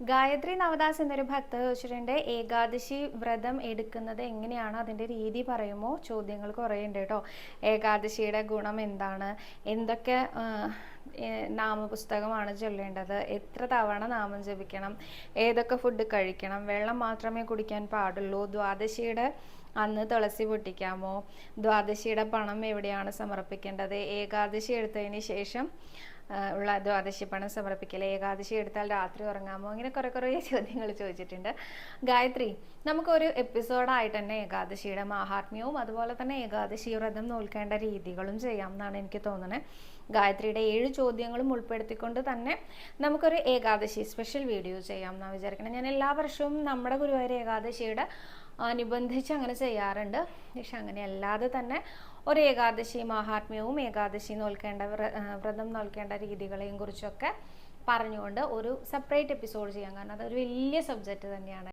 ഗായത്രി നവദാസ് എന്നൊരു ഭക്ത വെച്ചിട്ടുണ്ട് ഏകാദശി വ്രതം എടുക്കുന്നത് എങ്ങനെയാണ്? അതിന്റെ രീതി പറയുമോ? ചോദ്യങ്ങൾ കുറേ ഉണ്ട് കേട്ടോ. ഏകാദശിയുടെ ഗുണം എന്താണ്? എന്തൊക്കെ നാമപുസ്തകമാണ് ചൊല്ലേണ്ടത്? എത്ര തവണ നാമം ജപിക്കണം? ഏതൊക്കെ ഫുഡ് കഴിക്കണം? വെള്ളം മാത്രമേ കുടിക്കാൻ പാടുള്ളൂ. ദ്വാദശിയുടെ അന്ന് തുളസി പൊട്ടിക്കാമോ? ദ്വാദശിയുടെ പണം എവിടെയാണ് സമർപ്പിക്കേണ്ടത്? ഏകാദശി എടുത്തതിന് ശേഷം ഉള്ള ദ്വാദശി പണം സമർപ്പിക്കൽ ഏകാദശി എടുത്താൽ രാത്രി ഉറങ്ങാമോ? അങ്ങനെ കുറേ കുറേ ചോദ്യങ്ങൾ ചോദിച്ചിട്ടുണ്ട്. ഗായത്രി നമുക്കൊരു എപ്പിസോഡായിട്ട് തന്നെ ഏകാദശിയുടെ മാഹാത്മ്യവും അതുപോലെ തന്നെ ഏകാദശി വ്രതം നോൽക്കേണ്ട രീതികളും ചെയ്യാം എന്നാണ് എനിക്ക് തോന്നുന്നത് ഗായത്രിയുടെ ഏഴ് ചോദ്യങ്ങളും ഉൾപ്പെടുത്തിക്കൊണ്ട് തന്നെ നമുക്കൊരു ഏകാദശി സ്പെഷ്യൽ വീഡിയോ ചെയ്യാം എന്നാണ് വിചാരിക്കുന്നത് ഞാൻ എല്ലാ വർഷവും നമ്മുടെ ഗുരുവായൂർ ഏകാദശിയുടെ അനുബന്ധിച്ച് അങ്ങനെ ചെയ്യാറുണ്ട്. പക്ഷെ അങ്ങനെ അല്ലാതെ തന്നെ ഒരു ഏകാദശി മഹാത്മ്യവും ഏകാദശി നോൽക്കേണ്ട വ്രതം നോൽക്കേണ്ട രീതികളെയും കുറിച്ചൊക്കെ പറഞ്ഞുകൊണ്ട് ഒരു സെപ്പറേറ്റ് എപ്പിസോഡ് ചെയ്യാം. കാരണം അതൊരു വലിയ സബ്ജക്റ്റ് തന്നെയാണ്.